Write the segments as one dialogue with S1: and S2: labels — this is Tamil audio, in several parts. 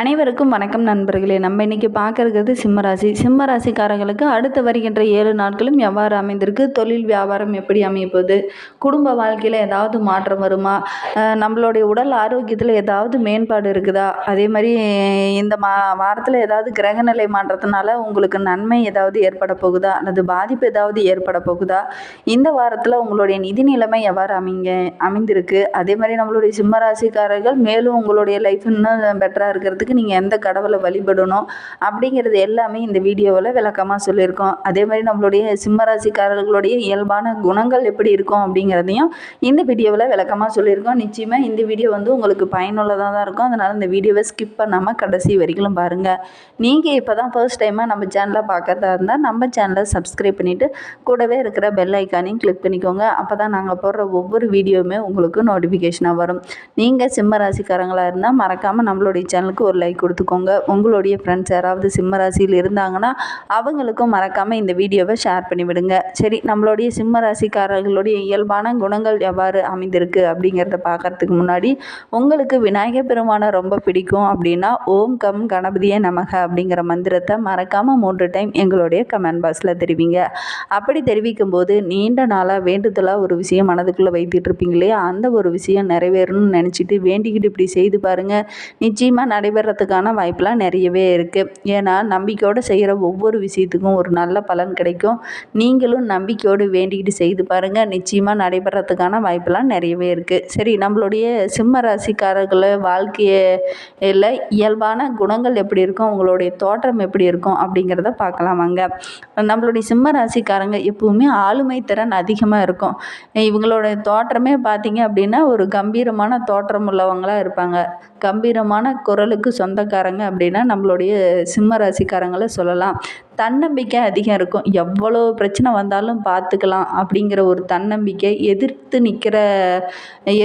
S1: அனைவருக்கும் வணக்கம் நண்பர்களே. நம்ம இன்றைக்கி பார்க்கறது சிம்மராசி. சிம்மராசிக்காரர்களுக்கு அடுத்து வருகின்ற ஏழு நாட்களும் எவ்வாறு அமைந்திருக்கு? தொழில் வியாபாரம் எப்படி அமையப்போகுது? குடும்ப வாழ்க்கையில் ஏதாவது மாற்றம் வருமா? நம்மளுடைய உடல் ஆரோக்கியத்தில் ஏதாவது மேம்பாடு இருக்குதா? அதே மாதிரி இந்த மா வாரத்தில் ஏதாவது கிரகநிலை மாற்றத்தினால உங்களுக்கு நன்மை ஏதாவது ஏற்பட போகுதா? அல்லது பாதிப்பு ஏதாவது ஏற்பட போகுதா? இந்த வாரத்தில் உங்களுடைய நிதி நிலைமை எவ்வாறு அமைங்க அமைந்திருக்கு? அதே மாதிரி நம்மளுடைய சிம்மராசிக்காரர்கள் மேலும் உங்களுடைய லைஃப் இன்னும் பெட்டராக இருக்கிறதுக்கு நீங்கள் எந்த கடவுளை வழிபடணும் அப்படிங்கிறது எல்லாமே இந்த வீடியோவில் விளக்கமாக சொல்லியிருக்கோம். அதே மாதிரி நம்மளுடைய சிம்மராசிக்காரர்களுடைய இயல்பான குணங்கள் எப்படி இருக்கும் அப்படிங்கிறதையும் இந்த வீடியோவில் விளக்கமாக சொல்லியிருக்கோம். நிச்சயமாக இந்த வீடியோ வந்து உங்களுக்கு பயனுள்ளதாக தான் இருக்கும். அதனால் இந்த வீடியோவை ஸ்கிப் பண்ணாமல் கடைசி வரைக்கும் பாருங்கள் நீங்கள் இப்போ தான் ஃபர்ஸ்ட் டைமாக நம்ம சேனலை பார்க்கறதா இருந்தால் நம்ம சேனலை சப்ஸ்கிரைப் பண்ணிவிட்டு கூடவே இருக்கிற பெல் ஐக்கானையும் கிளிக் பண்ணிக்கோங்க. அப்போ தான் நாங்கள் போடுற ஒவ்வொரு வீடியோவுமே உங்களுக்கு நோட்டிஃபிகேஷனாக வரும். நீங்கள் சிம்ம ராசிக்காரங்களாக இருந்தால் மறக்காமல் நம்மளுடைய சேனலுக்கு ஒரு லைக் கொடுத்துக்கோங்க. உங்களுடைய ஃப்ரெண்ட்ஸ் யாராவது சிம்ம ராசியில் இருந்தாங்கன்னா அவங்களுக்கும் மறக்காமல் இந்த வீடியோவை ஷேர் பண்ணிவிடுங்க. சரி நம்மளுடைய சிம்ம ராசிக்காரர்களுடைய இயல்பான குணங்கள் எவ்வாறு அமைந்திருக்கு அப்படிங்கிறத பார்க்கறதுக்கு முன்னாடி உங்களுக்கு விநாயகர் பெருமானை ரொம்ப பிடிக்கும் அப்படின்னா ஓம் கம் கணபதியே நமக அப்படிங்கிற மந்திரத்தை மறக்காமல் மூன்று டைம் எங்களுடைய கமெண்ட் பாக்ஸில் தெரிவிங்க. அப்படி தெரிவிக்கும் போது நீண்ட நாளாக வேண்டுதலாக ஒரு விஷயம் மனதுக்குள்ளே வைத்துட்டு இருப்பீங்க இல்லையா? அந்த ஒரு விஷயம் நிறைவேறணும்னு நினச்சிட்டு வேண்டிக்கிட்டு இப்படி செய்து பாருங்கள் நிச்சயமாக நடைபெறத்துக்கான வாய்ப்பெலாம் நிறையவே இருக்குது ஏன்னா நம்பிக்கையோடு செய்கிற ஒவ்வொரு விஷயத்துக்கும் ஒரு நல்ல பலன் கிடைக்கும். நீங்களும் நம்பிக்கையோடு வேண்டிக்கிட்டு செய்து பாருங்கள் நிச்சயமாக நடைபெறத்துக்கான வாய்ப்பெல்லாம் நிறையவே இருக்குது சரி நம்மளுடைய சிம்ம ராசிக்காரர்களை வாழ்க்கையில் இயல்பான குணங்கள் எப்படி இருக்கும்? உங்களுடைய தோற்றம் எப்படி இருக்கும்? அப்படிங்கிறத பார்க்கலாம் அங்கே நம்மளுடைய சிம்ம ராசிக்காரங்க எப்பவுமே ஆளுமை திறன் அதிகமாக இருக்கும். இவங்களோட தோற்றமே பார்த்தீங்க அப்படின்னா ஒரு கம்பீரமான தோற்றம் உள்ளவங்களாக இருப்பாங்க. கம்பீரமான குரலுக்கு சொந்தக்காரங்க அப்படின்னா நம்மளுடைய சிம்ம ராசிக்காரங்களை சொல்லலாம். தன்னம்பிக்கை அதிகம் இருக்கும். எவ்வளோ பிரச்சனை வந்தாலும் பார்த்துக்கலாம் அப்படிங்கிற ஒரு தன்னம்பிக்கை எதிர்த்து நிற்கிற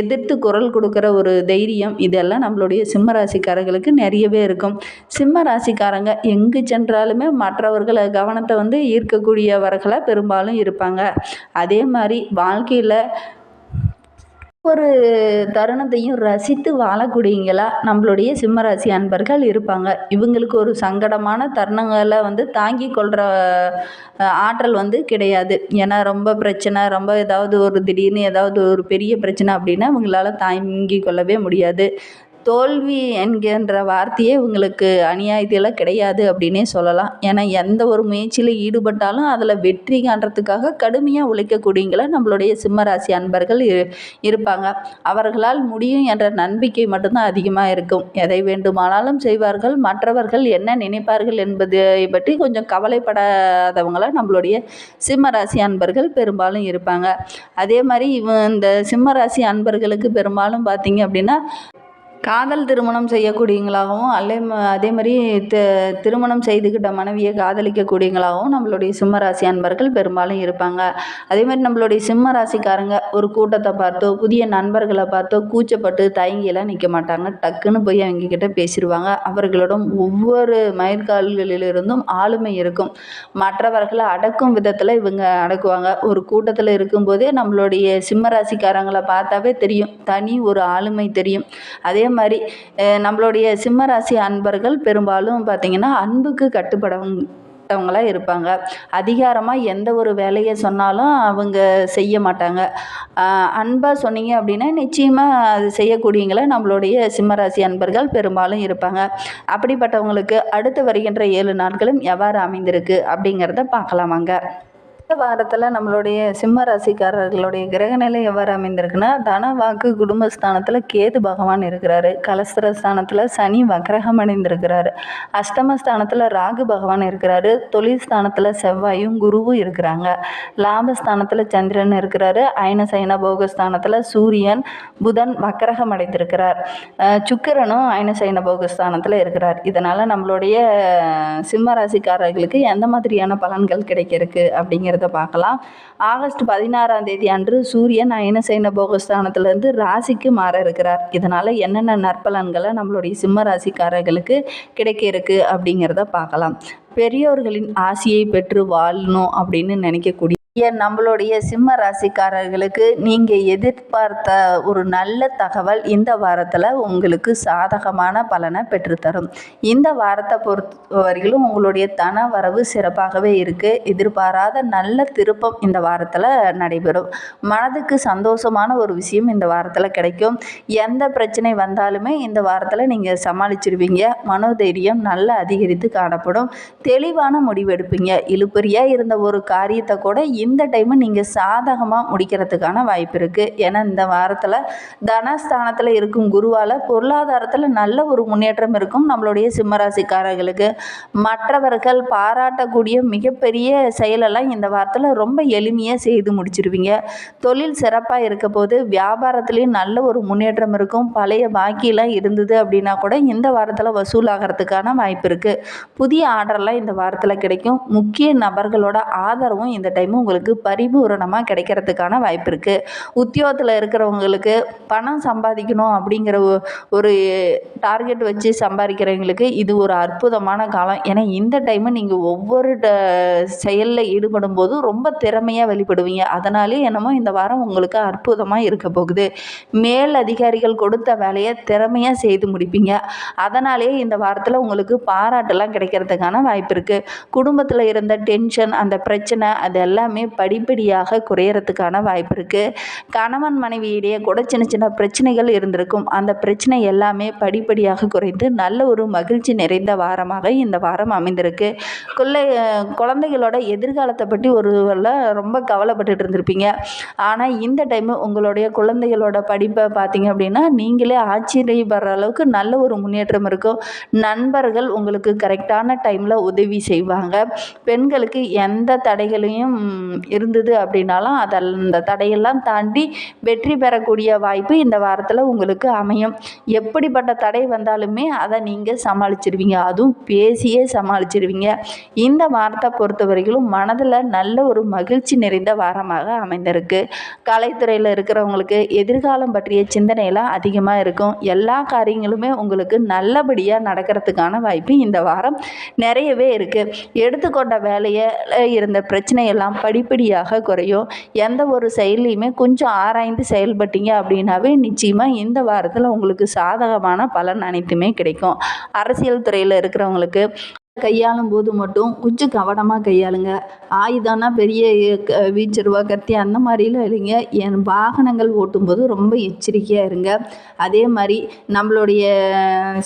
S1: எதிர்த்து குரல் கொடுக்குற ஒரு தைரியம் இதெல்லாம் நம்மளுடைய சிம்ம ராசிக்காரர்களுக்கு நிறையவே இருக்கும். சிம்ம ராசிக்காரங்க எங்கு சென்றாலுமே மற்றவர்களை கவனத்தை வந்து ஈர்க்கக்கூடியவர்களாக பெரும்பாலும் இருப்பாங்க. அதே மாதிரி வாழ்க்கையில் ஒரு தருணத்தையும் ரசித்து வாழக்கூடியவங்களா நம்மளுடைய சிம்மராசி அன்பர்கள் இருப்பாங்க. இவங்களுக்கு ஒரு சங்கடமான தருணங்களை வந்து தாங்கி கொள்கிற ஆற்றல் வந்து கிடையாது. ஏன்னா ரொம்ப பிரச்சனை ரொம்ப ஏதாவது ஒரு திடீர்னு ஏதாவது ஒரு பெரிய பிரச்சனை அப்படின்னா இவங்களால தாங்கி கொள்ளவே முடியாது. தோல்வி என்கின்ற வார்த்தையே இவங்களுக்கு அநியாயத்தில் கிடையாது அப்படின்னே சொல்லலாம். ஏன்னா எந்த ஒரு முயற்சியில் ஈடுபட்டாலும் அதில் வெற்றி காண்றதுக்காக கடுமையாக உழைக்கக்கூடியவங்கள நம்மளுடைய சிம்மராசி அன்பர்கள் இரு இருப்பாங்க. அவர்களால் முடியும் என்ற நம்பிக்கை மட்டும்தான் அதிகமாக இருக்கும். எதை வேண்டுமானாலும் செய்வார்கள். மற்றவர்கள் என்ன நினைப்பார்கள் என்பதை பற்றி கொஞ்சம் கவலைப்படாதவங்கள நம்மளுடைய சிம்மராசி அன்பர்கள் பெரும்பாலும் இருப்பாங்க. அதே மாதிரி இவ இந்த சிம்மராசி அன்பர்களுக்கு பெரும்பாலும் பார்த்தீங்க அப்படின்னா காதல் திருமணம் செய்யக்கூடியவங்களாகவும் அல்லே அதே மாதிரி தி திருமணம் செய்துக்கிட்ட மனைவியை காதலிக்கக்கூடியவங்களாகவும் நம்மளுடைய சிம்மராசி அன்பர்கள் பெரும்பாலும் இருப்பாங்க. அதே மாதிரி நம்மளுடைய சிம்ம ராசிக்காரங்க ஒரு கூட்டத்தை பார்த்தோ புதிய நண்பர்களை பார்த்தோ கூச்சப்பட்டு தயங்கியெல்லாம் நிற்க மாட்டாங்க. டக்குன்னு போய் அவங்க கிட்ட பேசிடுவாங்க. அவர்களிடம் ஒவ்வொரு மயிர்கால்களிலிருந்தும் ஆளுமை இருக்கும். மற்றவர்களை அடக்கும் விதத்தில் இவங்க அடக்குவாங்க. ஒரு கூட்டத்தில் இருக்கும்போதே நம்மளுடைய சிம்ம ராசிக்காரங்களை பார்த்தாவே தெரியும். தனி ஒரு ஆளுமை தெரியும். அதே மாதிரி நம்மளுடைய சிம்ம ராசி அன்பர்கள் பெரும்பாலும் பார்த்திங்கன்னா அன்புக்கு கட்டுப்படவங்க அவங்களாக இருப்பாங்க. அதிகாரமாக எந்த ஒரு வேலையை சொன்னாலும் அவங்க செய்ய மாட்டாங்க. அன்பாக சொன்னீங்க அப்படின்னா நிச்சயமாக அது செய்யக்கூடியங்களை நம்மளுடைய சிம்மராசி அன்பர்கள் பெரும்பாலும் இருப்பாங்க. அப்படிப்பட்டவங்களுக்கு அடுத்து வருகின்ற ஏழு நாட்களும் எவ்வாறு அமைந்திருக்கு அப்படிங்கிறத பார்க்கலாமாங்க. வாரத்தில் நம்மளுடைய சிம்ம ராசிக்காரர்களுடைய கிரகநிலை எவ்வாறு அமைந்திருக்குன்னா தன வாக்கு குடும்பஸ்தானத்தில் கேது பகவான் இருக்கிறாரு. கலஸ்திர ஸ்தானத்தில் சனி வக்ரகம் அடைந்திருக்கிறாரு அஷ்டமஸ்தானத்தில் ராகு பகவான் இருக்கிறாரு. தொழில் ஸ்தானத்தில் செவ்வாயும் குருவும் இருக்கிறாங்க. லாபஸ்தானத்தில் சந்திரன் இருக்கிறாரு. அயன சயன போகஸ்தானத்தில் சூரியன் புதன் வக்ரகம் அடைந்திருக்கிறார். சுக்கிரனும் அயன சயன போகஸ்தானத்தில் இருக்கிறார். இதனால் நம்மளுடைய சிம்ம ராசிக்காரர்களுக்கு எந்த மாதிரியான பலன்கள் கிடைக்கிறதுக்கு அப்படிங்கிறத இருக்கு பார்க்கலாம் ஆகஸ்ட் பதினாறாம் தேதி அன்று சூரியன் அயனசைன போகஸ்தானத்திலிருந்து ராசிக்கு மாற இருக்கிறார். இதனால் என்னென்ன நற்பலன்களை நம்மளுடைய சிம்ம ராசிக்காரர்களுக்கு கிடைக்க இருக்கு அப்படிங்கிறத பார்க்கலாம் பெரியோர்களின் ஆசியை பெற்று வாழணும் அப்படின்னு நினைக்கக்கூடிய நம்மளுடைய சிம்ம ராசிக்காரர்களுக்கு நீங்கள் எதிர்பார்த்த ஒரு நல்ல தகவல் இந்த வாரத்தில் உங்களுக்கு சாதகமான பலனை பெற்றுத்தரும். இந்த வாரத்தை பொறுத்த வரையிலும் உங்களுடைய தன வரவு சிறப்பாகவே இருக்குது எதிர்பாராத நல்ல திருப்பம் இந்த வாரத்தில் நடைபெறும். மனதுக்கு சந்தோஷமான ஒரு விஷயம் இந்த வாரத்தில் கிடைக்கும். எந்த பிரச்சனை வந்தாலுமே இந்த வாரத்தில் நீங்கள் சமாளிச்சிருவீங்க. மனோதைரியம் நல்லா அதிகரித்து காணப்படும். தெளிவான முடிவெடுப்பீங்க. இழுபறியாக இருந்த ஒரு காரியத்தை கூட இந்த டைமு நீங்கள் சாதகமாக முடிக்கிறதுக்கான வாய்ப்பு இருக்குது ஏன்னா இந்த வாரத்தில் தனஸ்தானத்தில் இருக்கும் குருவால் பொருளாதாரத்தில் நல்ல ஒரு முன்னேற்றம் இருக்கும் நம்மளுடைய சிம்மராசிக்காரர்களுக்கு. மற்றவர்கள் பாராட்டக்கூடிய மிகப்பெரிய செயலெல்லாம் இந்த வாரத்தில் ரொம்ப எளிமையாக செய்து முடிச்சிருவீங்க. தொழில் சிறப்பாக இருக்க போது வியாபாரத்துலேயும் நல்ல ஒரு முன்னேற்றம் இருக்கும். பழைய பாக்கியெல்லாம் இருந்தது அப்படின்னா கூட இந்த வாரத்தில் வசூலாகிறதுக்கான வாய்ப்பு இருக்குது புதிய ஆர்டர்லாம் இந்த வாரத்தில் கிடைக்கும். முக்கிய நபர்களோட ஆதரவும் இந்த டைமு உங்களுக்கு பரிபூரணமாக கிடைக்கிறதுக்கான வாய்ப்பு இருக்குது உத்தியோகத்தில் இருக்கிறவங்களுக்கு பணம் சம்பாதிக்கணும் அப்படிங்கிற ஒரு டார்கெட் வச்சு சம்பாதிக்கிறவங்களுக்கு இது ஒரு அற்புதமான காலம். ஏன்னா இந்த டைமு நீங்கள் ஒவ்வொரு ட செயலில் ஈடுபடும் போதும் ரொம்ப திறமையாக வெளிப்படுவீங்க. அதனாலே என்னமோ இந்த வாரம் உங்களுக்கு அற்புதமாக இருக்க போகுது. மேல் அதிகாரிகள் கொடுத்த வேலையை திறமையாக செய்து முடிப்பீங்க. அதனாலேயே இந்த வாரத்தில் உங்களுக்கு பாராட்டெல்லாம் கிடைக்கிறதுக்கான வாய்ப்பு இருக்குது குடும்பத்தில் இருந்த டென்ஷன் அந்த பிரச்சனை அது எல்லாமே படிப்படியாக குறையறதுக்கான வாய்ப்பு இருக்குது கணவன் மனைவி இடையே கூட சின்ன சின்ன பிரச்சனைகள் இருந்திருக்கும். அந்த பிரச்சனை எல்லாமே படிப்படியாக குறைந்து நல்ல ஒரு மகிழ்ச்சி நிறைந்த வாரமாக இந்த வாரம் அமைந்திருக்கு. கொள்ளை குழந்தைகளோட எதிர்காலத்தை பற்றி ஒரு ரொம்ப கவலைப்பட்டுட்டு இருந்திருப்பீங்க. ஆனால் இந்த டைமு உங்களுடைய குழந்தைகளோட படிப்பை பார்த்தீங்க அப்படின்னா நீங்களே ஆச்சரியப்படுற அளவுக்கு நல்ல ஒரு முன்னேற்றம் இருக்கும். நண்பர்கள் உங்களுக்கு கரெக்டான டைமில் உதவி செய்வாங்க. பெண்களுக்கு எந்த தடைகளையும் இருந்தது அப்படின்னாலும் அதை அந்த தடையெல்லாம் தாண்டி வெற்றி பெறக்கூடிய வாய்ப்பு இந்த வாரத்தில் உங்களுக்கு அமையும். எப்படிப்பட்ட தடை வந்தாலுமே அதை நீங்கள் சமாளிச்சிருவீங்க. அதுவும் பேசியே சமாளிச்சிருவீங்க. இந்த வாரத்தை பொறுத்த வரைக்கும் மனதில் நல்ல ஒரு மகிழ்ச்சி நிறைந்த வாரமாக அமைந்திருக்கு. கலைத்துறையில் இருக்கிறவங்களுக்கு எதிர்காலம் பற்றிய சிந்தனையெல்லாம் அதிகமாக இருக்கும். எல்லா காரியங்களுமே உங்களுக்கு நல்லபடியாக நடக்கிறதுக்கான வாய்ப்பு இந்த வாரம் நிறையவே இருக்குது எடுத்துக்கொண்ட வேலையை இருந்த பிரச்சனையெல்லாம் படிப்படியாக குறையும். எந்த ஒரு செயல்லையுமே கொஞ்சம் ஆராய்ந்து செயல்பட்டீங்க அப்படின்னாவே நிச்சயமாக இந்த வாரத்தில் உங்களுக்கு சாதகமான பலன் அனைத்துமே கிடைக்கும். அரசியல் துறையில் இருக்கிறவங்களுக்கு கையாளும் போது மட்டும் கொஞ்சம் கவனமாக கையாளுங்க. ஆயுதம்னா பெரிய க வீச்சருவா கத்தி அந்த மாதிரிலாம் இல்லைங்க. என் வாகனங்கள் ஓட்டும்போது ரொம்ப எச்சரிக்கையாக இருங்க. அதே மாதிரி நம்மளுடைய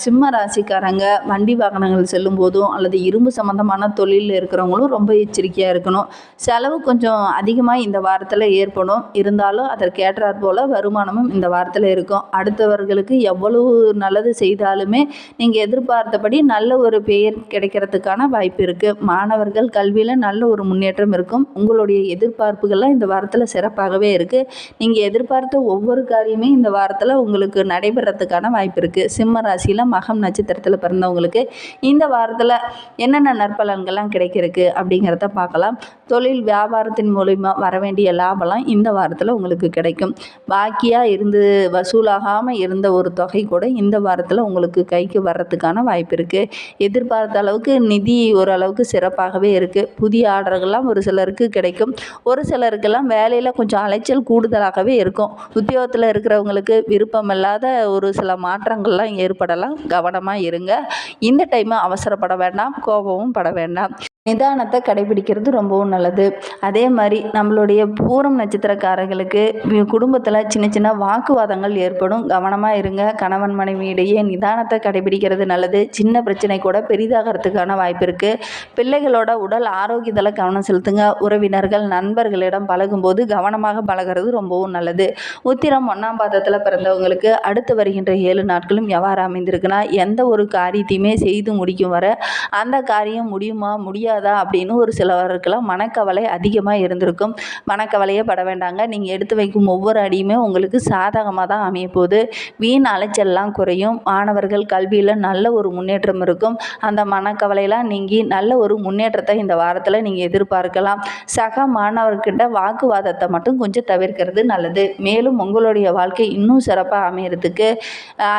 S1: சிம்ம ராசிக்காரங்க வண்டி வாகனங்கள் செல்லும் போதும் அல்லது இரும்பு சம்மந்தமான தொழிலில் இருக்கிறவங்களும் ரொம்ப எச்சரிக்கையாக இருக்கணும். செலவு கொஞ்சம் அதிகமாக இந்த வாரத்தில் ஏற்படும். இருந்தாலும் அதற்கு ஏற்றாற் போல் வருமானமும் இந்த வாரத்தில் இருக்கும். அடுத்தவர்களுக்கு எவ்வளவு நல்லது செய்தாலுமே நீங்கள் எதிர்பார்த்தபடி நல்ல ஒரு பெயர் கிடைக்க கிடைக்கிறதுக்கான வாய்ப்பு இருக்குது மாணவர்கள் கல்வியில் நல்ல ஒரு முன்னேற்றம் இருக்கும். உங்களுடைய எதிர்பார்ப்புகள்லாம் இந்த வாரத்தில் சிறப்பாகவே இருக்குது நீங்கள் எதிர்பார்த்த ஒவ்வொரு காரியமே இந்த வாரத்தில் உங்களுக்கு நடைபெறத்துக்கான வாய்ப்பு இருக்குது சிம்ம ராசியில் மகம் நட்சத்திரத்தில் பிறந்தவங்களுக்கு இந்த வாரத்தில் என்னென்ன நற்பலன்கள்லாம் கிடைக்கிறதுக்கு அப்படிங்கிறத பார்க்கலாம். தொழில் வியாபாரத்தின் மூலிமா வர வேண்டிய லாபம்லாம் இந்த வாரத்தில் உங்களுக்கு கிடைக்கும். பாக்கியாக இருந்து வசூலாகாமல் இருந்த ஒரு தொகை கூட இந்த வாரத்தில் உங்களுக்கு கைக்கு வர்றதுக்கான வாய்ப்பு இருக்குது எதிர்பார்த்த அளவுக்கு அளவுக்கு நிதி ஓரளவுக்கு சிறப்பாகவே இருக்குது புதிய ஆர்டர்கள்லாம் ஒரு சிலருக்கு கிடைக்கும். ஒரு சிலருக்கெல்லாம் வேலையில் கொஞ்சம் அலைச்சல் கூடுதலாகவே இருக்கும். உத்தியோகத்தில் இருக்கிறவங்களுக்கு விருப்பமில்லாத ஒரு சில மாற்றங்கள்லாம் ஏற்படலாம். கவனமாக இருங்க. இந்த டைமு அவசரப்பட வேண்டாம். கோபமும் பட வேண்டாம். நிதானத்தை கடைபிடிக்கிறது ரொம்பவும் நல்லது. அதே மாதிரி நம்மளுடைய பூரம் நட்சத்திரக்காரர்களுக்கு குடும்பத்தில் சின்ன சின்ன வாக்குவாதங்கள் ஏற்படும். கவனமாக இருங்க. கணவன் மனைவி இடையே நிதானத்தை கடைபிடிக்கிறது நல்லது. சின்ன பிரச்சனை கூட பெரிதாகிறதுக்கான வாய்ப்பு இருக்குது பிள்ளைகளோட உடல் ஆரோக்கியத்தில் கவனம் செலுத்துங்க. உறவினர்கள் நண்பர்களிடம் பழகும்போது கவனமாக பழகிறது ரொம்பவும் நல்லது. உத்திரம் ஒன்றாம் பாதத்தில் பிறந்தவங்களுக்கு அடுத்து வருகின்ற ஏழு நாட்களும் எவ்வாறு அமைந்திருக்குன்னா எந்த ஒரு காரியத்தையுமே செய்து முடிக்கும் வர அந்த காரியம் முடியுமா முடியாதா அப்படின்னு ஒரு சிலவருக்கெல்லாம் மனக்கவலை அதிகமாக இருந்திருக்கும். மனக்கவலையே பட வேண்டாங்க. நீங்கள் எடுத்து வைக்கும் ஒவ்வொரு அடியுமே உங்களுக்கு சாதகமாக தான் அமையப்போகுது வீண் அலைச்சல்லாம் குறையும். மாணவர்கள் கல்வியில் நல்ல ஒரு முன்னேற்றம் இருக்கும். அந்த கவலையெல்லாம் நீங்கி நல்ல ஒரு முன்னேற்றத்தை இந்த வாரத்தில் நீங்கள் எதிர்பார்க்கலாம். சக மாணவர்கிட்ட வாக்குவாதத்தை மட்டும் கொஞ்சம் தவிர்க்கிறது நல்லது. மேலும் உங்களுடைய வாழ்க்கை இன்னும் சிறப்பாக அமையறதுக்கு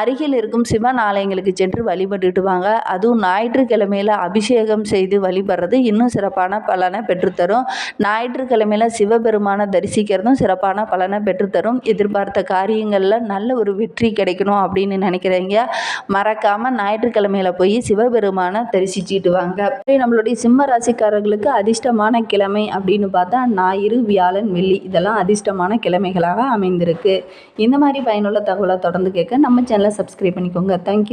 S1: அருகில் இருக்கும் சிவன் ஆலயங்களுக்கு சென்று வழிபட்டுட்டு வாங்க. அதுவும் ஞாயிற்றுக்கிழமையில் அபிஷேகம் செய்து வழிபடுறது இன்னும் சிறப்பான பலனை பெற்றுத்தரும். ஞாயிற்றுக்கிழமையில் சிவபெருமானை தரிசிக்கிறதும் சிறப்பான பலனை பெற்றுத்தரும். எதிர்பார்த்த காரியங்களில் நல்ல ஒரு வெற்றி கிடைக்கணும் அப்படின்னு நினைக்கிறீங்க. மறக்காமல் ஞாயிற்றுக்கிழமையில் போய் சிவபெருமானை தரிசி வாங்க நம்மளுடைய சிம்ம ராசிக்காரர்களுக்கு அதிர்ஷ்டமான கிழமை அப்படின்னு பார்த்தா ஞாயிறு வியாழன் வெள்ளி இதெல்லாம் அதிர்ஷ்டமான கிழமைகளாக அமைந்திருக்கு. இந்த மாதிரி பயனுள்ள தகவலை தொடர்ந்து கேட்க நம்ம சேனலை சப்ஸ்கிரைப் பண்ணிக்கோங்க. தேங்க்யூ